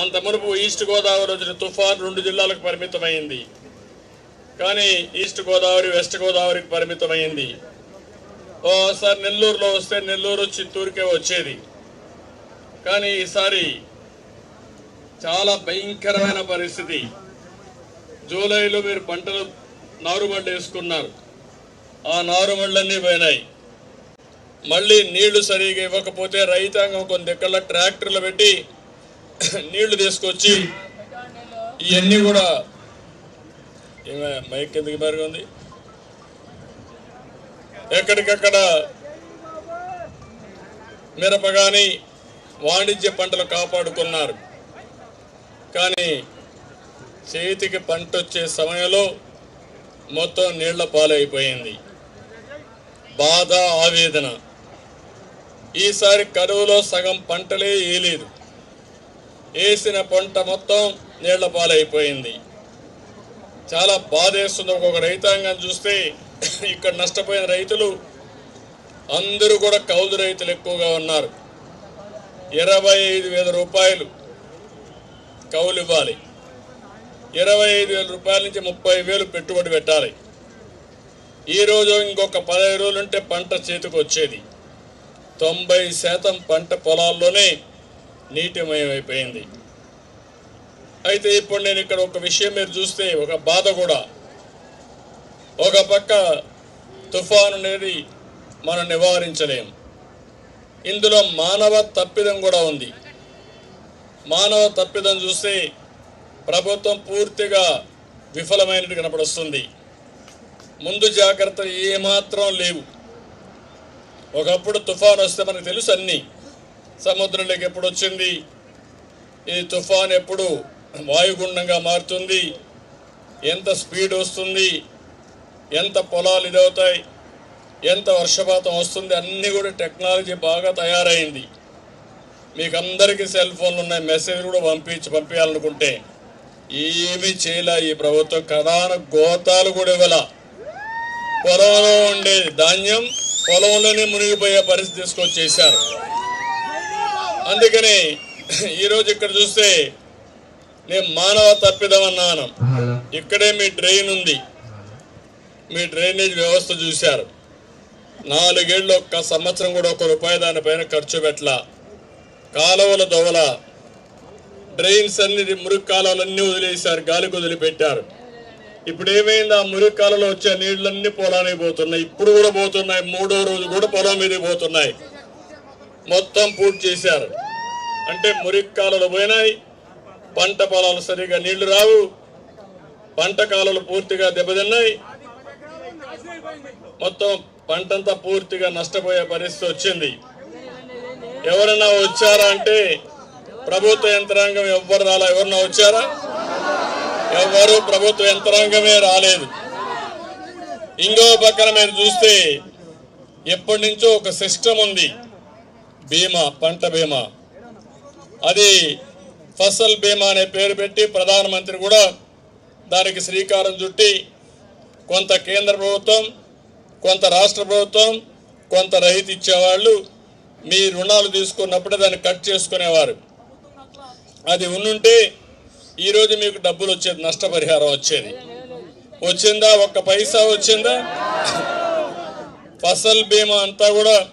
అంత మునుపు ఈస్ట్ గోదావరి వచ్చిన తుఫాన్ రెండు జిల్లాలకు పరిమితమైంది. కానీ ఈస్ట్ గోదావరి వెస్ట్ గోదావరికి పరిమితమైంది. ఓసారి నెల్లూరులో వస్తే నెల్లూరు చిత్తూరుకే వచ్చేది. కానీ ఈసారి చాలా భయంకరమైన పరిస్థితి. జూలైలో మీరు పంటలు నారుమళ్ళు వేసుకున్నారు. ఆ నారుమళ్ళన్నీ పోయినాయి. మళ్ళీ నీళ్ళు సరిగా ఇవ్వకపోతే రైతాంగం కొన్ని దగ్గర ట్రాక్టర్లు పెట్టి నీళ్ళు తీసుకొచ్చి ఇవన్నీ కూడా మైక్ ఎందుకు ఉంది ఎక్కడికక్కడ మిరప కానీ వాణిజ్య పంటలు కాపాడుకున్నారు. కానీ చేతికి పంట వచ్చే సమయంలో మొత్తం నీళ్ళ పాలైపోయింది. బాధ ఆవేదన. ఈసారి కరువులో సగం పంటలే ఏలేదు వేసిన పంట మొత్తం నీళ్ళ పాలైపోయింది. చాలా బాధేస్తుంది ఒక్కొక్క రైతాంగం చూస్తే. ఇక్కడ నష్టపోయిన రైతులు అందరూ కూడా కౌలు రైతులు ఎక్కువగా ఉన్నారు. ఇరవై ఐదు వేల రూపాయలు కౌలు ఇవ్వాలి. ఇరవై ఐదు వేల రూపాయల నుంచి ముప్పై వేలు పెట్టుబడి పెట్టాలి. ఈ రోజు ఇంకొక పదహైదు రోజులు ఉంటే పంట చేతికి వచ్చేది. తొంభై శాతం పంట పొలాల్లోనే నీటిమయమైపోయింది అయితే ఇప్పుడు నేను ఇక్కడ ఒక విషయం మీరు చూస్తే ఒక బాధ కూడా. ఒక పక్క తుఫాను అనేది మనం నివారించలేం. ఇందులో మానవ తప్పిదం కూడా ఉంది. మానవ తప్పిదం చూస్తే ప్రభుత్వం పూర్తిగా విఫలమైనట్టు కనపడుస్తుంది. ముందు జాగ్రత్తలు ఏమాత్రం లేవు. ఒకప్పుడు తుఫాను వస్తే మనకు తెలుసు అన్నీ. సముద్రంలోకి ఎప్పుడు వచ్చింది? ఈ తుఫాన్ ఎప్పుడు వాయుగుండంగా మారుతుంది? ఎంత స్పీడ్ వస్తుంది? ఎంత పొలాలు ఇదవుతాయి? ఎంత వర్షపాతం వస్తుంది? అన్నీ కూడా టెక్నాలజీ బాగా తయారైంది. మీకు అందరికీ సెల్ ఫోన్లు ఉన్నాయి మెసేజ్ కూడా పంపించి పంపించాలనుకుంటే. ఏమీ చేయలే ఈ ప్రభుత్వం. కథాన గోతాలు కూడా ఇవ్వాల. పొలంలో ఉండేది ధాన్యం పొలంలోనే మునిగిపోయే పరిస్థితి తీసుకొచ్చేసారు అందుకని ఈరోజు ఇక్కడ చూస్తే నేను మానవ తప్పిదమన్నాను. హలో ఇక్కడే మీ డ్రైన్ ఉంది. మీ డ్రైనేజ్ వ్యవస్థ చూశారు. నాలుగేళ్ళు ఒక్క సంవత్సరం కూడా ఒక రూపాయి దానిపైన ఖర్చు పెట్టలా. కాలువల దోవల. డ్రైన్స్ అన్ని మురికి కాలువలన్నీ వదిలేశారు గాలికి వదిలిపెట్టారు. ఇప్పుడు ఏమైంది ఆ మురికి కాలంలో వచ్చే నీళ్ళన్నీ పొలానికి పోతున్నాయి. ఇప్పుడు కూడా పోతున్నాయి. మూడో రోజు కూడా పొలం మీదకి పోతున్నాయి. మొత్తం పూర్తి చేశారు. అంటే మురికి కాలువలు పోయినాయి. పంట పొలాలు సరిగా నీళ్ళు రావు. పంట కాలాలు పూర్తిగా దెబ్బతిన్నాయి. మొత్తం పంటంతా పూర్తిగా నష్టపోయే పరిస్థితి వచ్చింది. ఎవరన్నా వచ్చారా అంటే ప్రభుత్వ యంత్రాంగం ఎవ్వరు రాలా ఎవరన్నా వచ్చారా? ఎవరు ప్రభుత్వ యంత్రాంగమే రాలేదు. ఇంకో పక్కన మీరు చూస్తే ఎప్పటి నుంచో ఒక సిస్టమ్ ఉంది. బీమా పంట బీమా. అది ఫసల్ బీమా అనే పేరు పెట్టి ప్రధానమంత్రి కూడా దానికి శ్రీకారం చుట్టి కొంత కేంద్ర ప్రభుత్వం కొంత రాష్ట్ర ప్రభుత్వం కొంత రైతు ఇచ్చేవాళ్ళు మీ రుణాలు తీసుకున్నప్పుడే దాన్ని కట్ చేసుకునేవారు. అది ఉండుంటే ఈరోజు మీకు డబ్బులు వచ్చేది నష్టపరిహారం వచ్చేది. వచ్చిందా? ఒక్క పైసా వచ్చిందా? ఫసల్ బీమా అంతా కూడా